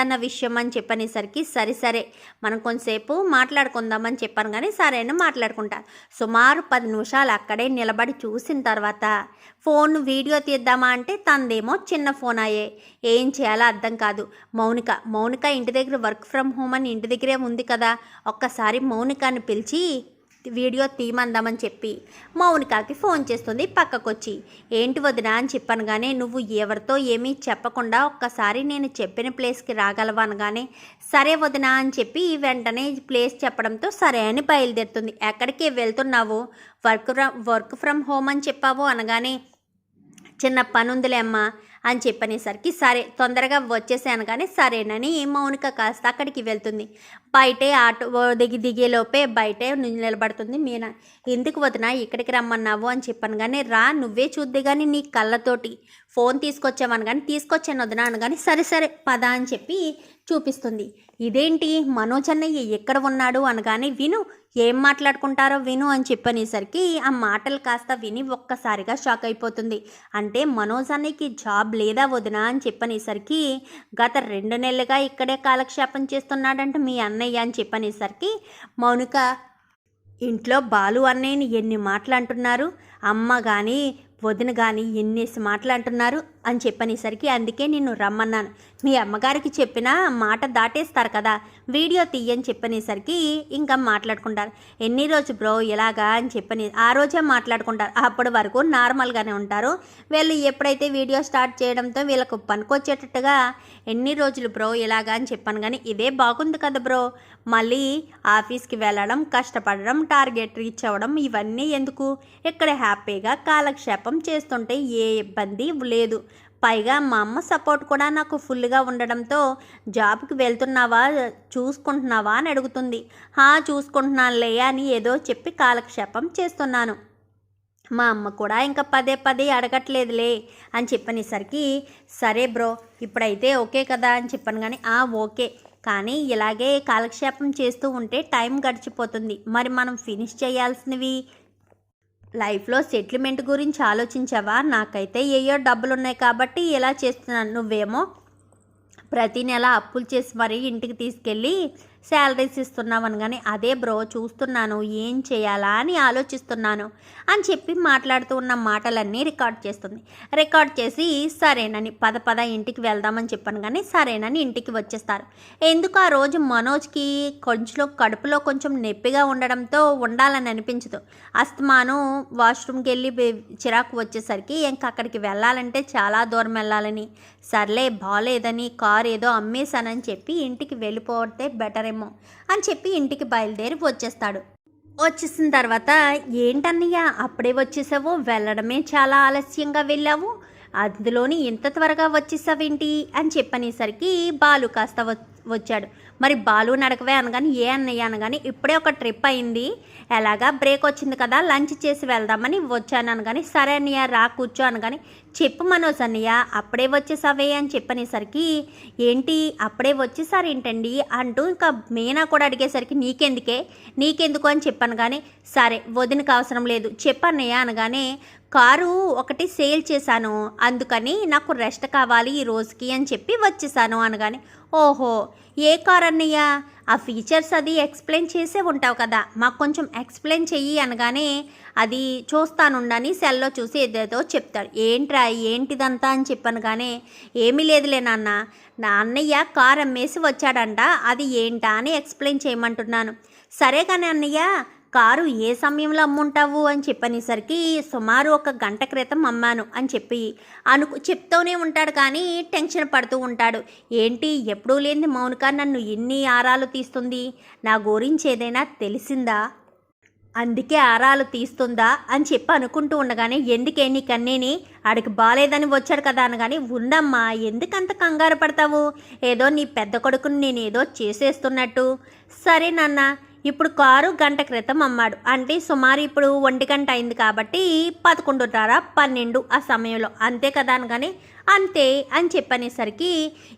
అన్న విషయం అని చెప్పనేసరికి సరే సరే మనం కొంతసేపు మాట్లాడుకుందామని చెప్పాను కానీ సరే అని సుమారు పది నిమిషాలు అక్కడే నిలబడి చూసిన తర్వాత ఫోన్ వీడియో తీద్దామా అంటే తనదేమో చిన్న ఫోన్ అయ్యే. ఏం చేయాలో అర్థం కాదు. మౌనిక మౌనిక ఇంటి దగ్గర వర్క్ ఫ్రమ్ హోమ్ అని ఇంటి దగ్గరే ఉంది కదా. ఒక్కసారి మౌనికాని పిలిచి వీడియో తీమందామని చెప్పి మౌనికాకి ఫోన్ చేస్తుంది పక్కకొచ్చి. ఏంటి వదినా అని చెప్పాను కానీ నువ్వు ఎవరితో ఏమీ చెప్పకుండా ఒక్కసారి నేను చెప్పిన ప్లేస్కి రాగలవా అనగానే సరే వదినా అని చెప్పి వెంటనే ప్లేస్ చెప్పడంతో సరే అని బయలుదేరుతుంది. ఎక్కడికి వెళ్తున్నావు? Work from work from home అని చెప్పావు అనగానే చిన్న పని ఉందిలే అమ్మా. అని చెప్పనేసరికి సరే తొందరగా వచ్చేసాను కానీ సరేనని మౌనిక కాస్త అక్కడికి వెళ్తుంది. బయటే ఆటో దిగి దిగేలోపే బయటే నిలబడుతుంది. మీనా ఎందుకు వదినా ఇక్కడికి రమ్మన్నావు? అని చెప్పాను కానీ రా నువ్వే చూద్ది కానీ నీ కళ్ళతోటి. ఫోన్ తీసుకొచ్చామని కానీ తీసుకొచ్చాను వదినా అని కానీ సరే సరే పద అని చెప్పి చూపిస్తుంది. ఇదేంటి? మనోజ్ అన్నయ్య ఎక్కడ ఉన్నాడు? అనగానే విను ఏం మాట్లాడుకుంటారో విను అని చెప్పనేసరికి ఆ మాటలు కాస్త విని ఒక్కసారిగా షాక్ అయిపోతుంది. అంటే మనోజ్ అన్నయ్యకి జాబ్ లేదా వదినా? అని చెప్పనేసరికి గత రెండు నెలలుగా ఇక్కడే కాలక్షేపం చేస్తున్నాడంటే మీ అన్నయ్య అని చెప్పనేసరికి మౌనిక ఇంట్లో బాలు అన్నయ్యని ఎన్ని మాటలు అంటున్నారు? అమ్మ కానీ వదిన కానీ ఎన్నేసి మాటలు అంటున్నారు? అని చెప్పనేసరికి అందుకే నిన్ను రమ్మన్నాను. మీ అమ్మగారికి చెప్పిన మాట దాటేస్తారు కదా వీడియో తీయని చెప్పనేసరికి ఇంకా మాట్లాడుకుంటారు. ఎన్ని రోజు బ్రో ఇలాగా అని చెప్పని ఆ రోజే మాట్లాడుకుంటారు. అప్పటి వరకు నార్మల్గానే ఉంటారు. వీళ్ళు ఎప్పుడైతే వీడియో స్టార్ట్ చేయడంతో వీళ్ళకు పనికొచ్చేటట్టుగా ఎన్ని రోజులు బ్రో ఇలాగా అని చెప్పాను కానీ ఇదే బాగుంది కదా బ్రో. మళ్ళీ ఆఫీస్కి వెళ్ళడం కష్టపడడం టార్గెట్ రీచ్ అవ్వడం ఇవన్నీ ఎందుకు? ఇక్కడ హ్యాపీగా కాలక్షేపం చేస్తుంటే ఏ ఇబ్బంది లేదు. పైగా మా అమ్మ సపోర్ట్ కూడా నాకు ఫుల్గా ఉండడంతో జాబ్కి వెళ్తున్నావా? చూసుకుంటున్నావా? అని అడుగుతుంది. హా చూసుకుంటున్నానులే అని ఏదో చెప్పి కాలక్షేపం చేస్తున్నాను. మా అమ్మ కూడా ఇంకా పదే పదే అడగట్లేదులే అని చెప్పనేసరికి సరే బ్రో ఇప్పుడైతే ఓకే కదా అని చెప్పాను కానీ ఆ ఓకే. కానీ ఇలాగే కాలక్షేపం చేస్తూ ఉంటే టైం గడిచిపోతుంది. మరి మనం ఫినిష్ చేయాల్సినవి లైఫ్లో సెటిల్మెంట్ గురించి ఆలోచించావా? నాకైతే ఏయో డబ్బులు ఉన్నాయి కాబట్టి ఇలా చేస్తున్నాను? నువ్వేమో ప్రతి నెల అప్పులు చేసి మరీ ఇంటికి తీసుకెళ్ళి శాలరీస్ ఇస్తున్నామని కానీ అదే బ్రో చూస్తున్నాను ఏం చేయాలా అని ఆలోచిస్తున్నాను అని చెప్పి మాట్లాడుతూ ఉన్న మాటలన్నీ రికార్డ్ చేస్తుంది. రికార్డ్ చేసి సరేనని పద పద ఇంటికి వెళ్దామని చెప్పాను కానీ సరేనని ఇంటికి వచ్చేస్తారు. ఎందుకు ఆ రోజు మనోజ్కి కొంచెం కడుపులో కొంచెం నొప్పిగా ఉండడంతో ఉండాలని అనిపించదు. అస్తమాను వాష్రూమ్కి వెళ్ళి చిరాకు వచ్చేసరికి ఇంక అక్కడికి వెళ్ళాలంటే చాలా దూరం వెళ్ళాలని. సర్లే బాగాలేదని కార్ ఏదో అమ్మేశానని చెప్పి ఇంటికి వెళ్ళిపోతే బెటర్ ఏమో అని చెప్పి ఇంటికి బయలుదేరి వచ్చేస్తాడు. వచ్చేసిన తర్వాత ఏంటన్నయ్య అప్పుడే వచ్చేసావు? వెళ్ళడమే చాలా ఆలస్యంగా వెళ్ళావు? అందులోని ఇంత త్వరగా వచ్చేసావేంటి? అని చెప్పనేసరికి బాలు కాస్త వ- వచ్చాడు. మరి బాలు నడకవే అనగాని ఏ అన్నయ్య అనగాని ఇప్పుడే ఒక ట్రిప్ అయింది. ఎలాగా బ్రేక్ వచ్చింది కదా లంచ్ చేసి వెళ్దామని వచ్చాను అనగాని సరే అన్నయ్య రా కూర్చో అనగాని చెప్పు మనోజ్ అన్నయ్య అప్పుడే వచ్చేసావే అని చెప్పనేసరికి ఏంటి అప్పుడే వచ్చేసారేంటండి? అంటూ ఇంకా మీనా కూడా అడిగేసరికి నీకెందుకే? నీకెందుకు అని చెప్పాను కానీ సరే వదినకు అవసరం లేదు చెప్పన్నయ్య అనగానే కారు ఒకటి సేల్ చేశాను అందుకని నాకు రెస్ట్ కావాలి ఈ రోజుకి అని చెప్పి వచ్చేసాను అనగానే ఓహో ఏ కార్ అన్నయ్య? ఆ ఫీచర్స్ అది ఎక్స్ప్లెయిన్ చేసే ఉంటావు కదా. మాకు కొంచెం ఎక్స్ప్లెయిన్ చెయ్యి అనగానే అది చూస్తానుండని సెల్లో చూసి ఏదేదో చెప్తాడు. ఏంట్రా ఏంటిదంతా అని చెప్పాను కానీ ఏమీ లేదులే నాన్న. నా అన్నయ్య కార్ అమ్మేసి వచ్చాడంట. అది ఏంటా అని ఎక్స్ప్లెయిన్ చేయమంటున్నాను. సరే కానీ అన్నయ్య కారు ఏ సమయంలో అమ్ముంటావు అని చెప్పనేసరికి సుమారు ఒక గంట క్రితం అమ్మాను అని చెప్పి అనుకు చెప్తూనే ఉంటాడు కానీ టెన్షన్ పడుతూ ఉంటాడు. ఏంటి ఎప్పుడూ లేని మౌనిక నన్ను ఎన్ని ఆరాలు తీస్తుంది? నా గురించి ఏదైనా తెలిసిందా? అందుకే ఆరాలు తీస్తుందా? అని చెప్పి అనుకుంటూ ఉండగానే ఎందుకే నీ కన్నీని? ఆడికి బాగాలేదని వచ్చాడు కదా అనగాని ఉందమ్మా ఎందుకంత కంగారు పడతావు? ఏదో నీ పెద్ద కొడుకుని నేను ఏదో చేసేస్తున్నట్టు. సరే నాన్న ఇప్పుడు కారు గంట క్రితం అమ్మాడు. అంటే సుమారు ఇప్పుడు ఒంటి గంట అయింది కాబట్టి పదకొండున్నర పన్నెండు ఆ సమయంలో. అంతే కదా అనగానే అంతే అని చెప్పనేసరికి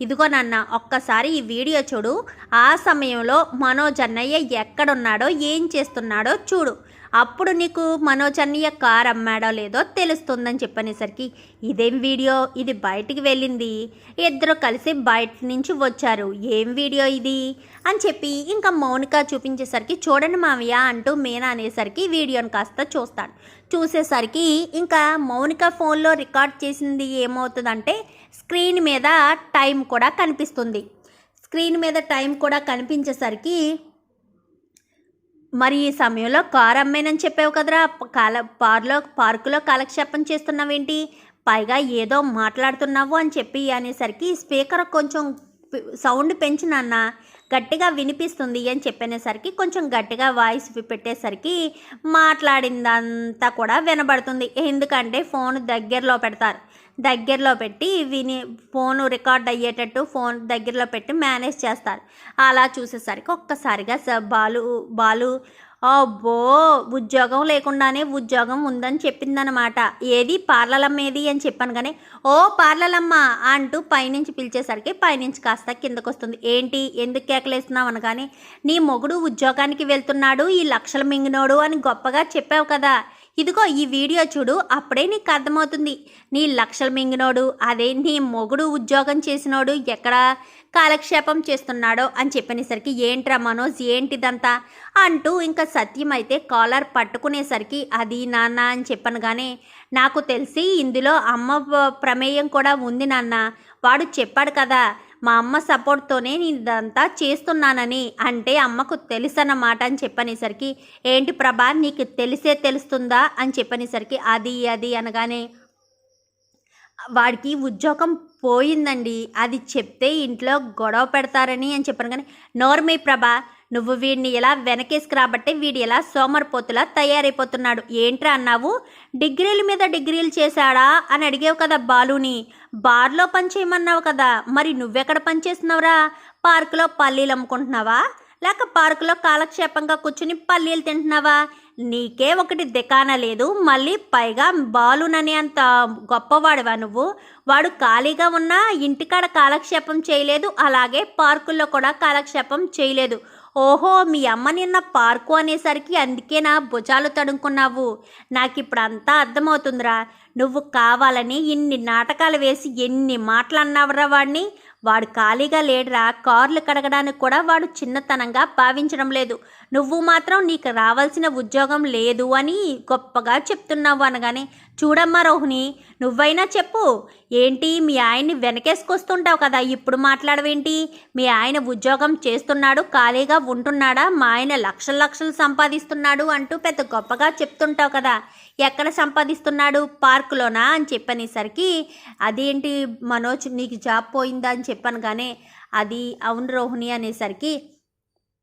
ఇదిగో నాన్న ఒక్కసారి ఈ వీడియో చూడు. ఆ సమయంలో మనోజ్ అన్నయ్య ఎక్కడున్నాడో ఏం చేస్తున్నాడో చూడు. అప్పుడు నీకు మనోజ్ అన్నయ్య కార్ అమ్మాడో లేదో తెలుస్తుందని చెప్పనేసరికి ఇదేం వీడియో? ఇది బయటికి వెళ్ళింది. ఇద్దరు కలిసి బయట నుంచి వచ్చారు. ఏం వీడియో ఇది? అని చెప్పి ఇంకా మౌనిక చూపించేసరికి చూడండి మావయ్య అంటూ మీనా అనేసరికి వీడియోని కాస్త చూస్తాడు. చూసేసరికి ఇంకా మౌనిక ఫోన్లో రికార్డ్ చేసింది ఏమవుతుందంటే స్క్రీన్ మీద టైం కూడా కనిపిస్తుంది. స్క్రీన్ మీద టైం కూడా కనిపించేసరికి మరి ఈ సమయంలో కారు అమ్మేనని చెప్పావు కదరా. కాల పార్లో పార్కులో కాలక్షేపం చేస్తున్నావేంటి? పైగా ఏదో మాట్లాడుతున్నావు అని చెప్పి అనేసరికి స్పీకర్ కొంచెం సౌండ్ పెంచి నాన్న. గట్టిగా వినిపిస్తుంది అని చెప్పనేసరికి కొంచెం గట్టిగా వాయిస్ పెట్టేసరికి మాట్లాడిందంతా కూడా వినబడుతుంది. ఎందుకంటే ఫోన్ దగ్గరలో పెడతారు. దగ్గరలో పెట్టి విని ఫోన్ రికార్డ్ అయ్యేటట్టు ఫోన్ దగ్గరలో పెట్టి మేనేజ్ చేస్తారు. అలా చూసేసరికి ఒక్కసారిగా బాలు బాలు అబ్బో ఉద్యోగం లేకుండానే ఉద్యోగం ఉందని చెప్పిందనమాట ఏది పార్లలమ్మ ఏది అని చెప్పాను కానీ ఓ పార్లలమ్మ అంటూ పైనుంచి పిలిచేసరికి పైనుంచి కాస్త కిందకు వస్తుంది ఏంటి? ఎందుకు కేకలేస్తున్నావు అనగానే నీ మొగుడు ఉద్యోగానికి వెళ్తున్నాడు ఈ లక్షల మింగినోడు అని గొప్పగా చెప్పావు కదా. ఇదిగో ఈ వీడియో చూడు అప్పుడే నీకు అర్థమవుతుంది. నీ లక్షలు మింగినోడు అదే నీ మొగుడు ఉద్యోగం చేసినోడు ఎక్కడ కాలక్షేపం చేస్తున్నాడో అని చెప్పినసరికి ఏంట్రా మనోజ్ ఏంటిదంతా? అంటూ ఇంకా సత్యం అయితే కాలర్ పట్టుకునేసరికి అది నాన్న అని చెప్పను కానీ నాకు తెలిసి ఇందులో అమ్మ ప్రమేయం కూడా ఉంది నాన్న. వాడు చెప్పాడు కదా మా అమ్మ సపోర్ట్తోనే నేను ఇదంతా చేస్తున్నానని అంటే అమ్మకు తెలుసన్నమాట అని చెప్పనేసరికి ఏంటి ప్రభా నీకు తెలిసే తెలుస్తుందా? అని చెప్పనేసరికి అది అది అనగానే వాడికి ఉద్యోగం పోయిందండి అది చెప్తే ఇంట్లో గొడవ పెడతారని అని చెప్పాను కానీ నోర్మే ప్రభా నువ్వు వీడిని ఇలా వెనకేసుకురాబట్టే వీడు ఎలా సోమరిపోతులా తయారైపోతున్నాడు. ఏంట్రా అన్నావు? డిగ్రీల మీద డిగ్రీలు చేశాడా? అని అడిగావు కదా బాలుని. బార్లో పని చేయమన్నావు కదా. మరి నువ్వెక్కడ పని చేస్తున్నావురా పార్కులో పల్లీలు అమ్ముకుంటున్నావా? లేక పార్కులో కాలక్షేపంగా కూర్చుని పల్లీలు తింటున్నావా? నీకే ఒకటి దికాన లేదు. మళ్ళీ పైగా బాలుననే అంత గొప్పవాడివా నువ్వు? వాడు ఖాళీగా ఉన్నా ఇంటికాడ కాలక్షేపం చేయలేదు. అలాగే పార్కుల్లో కూడా కాలక్షేపం చేయలేదు. ఓహో మీ అమ్మ నిన్న పార్కు అనేసరికి అందుకే నా భుజాలు తడుముకున్నావు. నాకు ఇప్పుడు అంతా అర్థమవుతుందిరా. నువ్వు కావాలని ఇన్ని నాటకాలు వేసి ఎన్ని మాటలు అన్నావురా వాడిని వాడు ఖాళీగా లేడురా కార్లు కడగడానికి కూడా వాడు చిన్నతనంగా భావించడం లేదు. నువ్వు మాత్రం నీకు రావాల్సిన ఉద్యోగం లేదు అని గొప్పగా చెప్తున్నావు అనగానే చూడమ్మా రోహిణి నువ్వైనా చెప్పు. ఏంటి మీ ఆయన్ని వెనకేసుకొస్తుంటావు కదా ఇప్పుడు మాట్లాడవేంటి? మీ ఆయన ఉద్యోగం చేస్తున్నాడు ఖాళీగా ఉంటున్నాడా? మా ఆయన లక్షల లక్షలు సంపాదిస్తున్నాడు అంటూ పెద్ద గొప్పగా చెప్తుంటావు కదా. ఎక్కడ సంపాదిస్తున్నాడు పార్కులోనా అని చెప్పనేసరికి అదేంటి మనోజ్ నీకు జాబ్ పోయిందా? అని చెప్పాను కానీ అది అవును రోహిణి అనేసరికి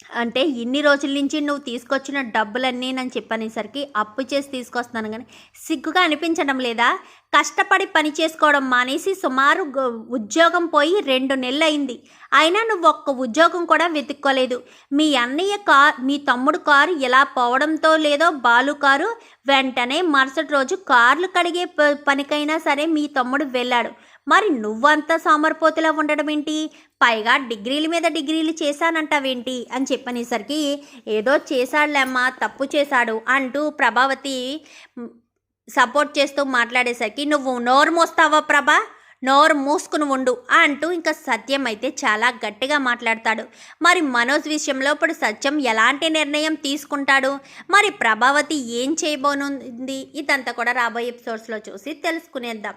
అంటే ఇన్ని రోజుల నుంచి నువ్వు తీసుకొచ్చిన డబ్బులన్నీ నేను చెప్పనేసరికి అప్పు చేసి తీసుకొస్తున్నాను కానీ సిగ్గుగా అనిపించడం లేదా? కష్టపడి పని చేసుకోవడం మానేసి సుమారు ఉద్యోగం పోయి రెండు నెలలు అయింది అయినా నువ్వు ఒక్క ఉద్యోగం కూడా వెతుక్కోలేదు. మీ అన్నయ్య కార్ మీ తమ్ముడు కారు ఎలా పోవడంతో లేదో బాలు కారు వెంటనే మరుసటి రోజు కార్లు కడిగే ప- పనికైనా సరే మీ తమ్ముడు వెళ్ళాడు. మరి నువ్వంతా సోమరిపోతులా ఉండడం ఏంటి? పైగా డిగ్రీల మీద డిగ్రీలు చేశానంటావేంటి? అని చెప్పనేసరికి ఏదో చేశాడులేమ్మా తప్పు చేశాడు అంటూ ప్రభావతి సపోర్ట్ చేస్తూ మాట్లాడేసరికి నువ్వు నోరు మోస్తావా ప్రభా? నోరు మూసుకుని ఉండు అంటూ ఇంకా సత్యం అయితే చాలా గట్టిగా మాట్లాడతాడు. మరి మనోజ్ విషయంలో ఇప్పుడు సత్యం ఎలాంటి నిర్ణయం తీసుకుంటాడు? మరి ప్రభావతి ఏం చేయబోనుంది? ఇదంతా కూడా రాబోయే ఎపిసోడ్స్లో చూసి తెలుసుకునేద్దాం.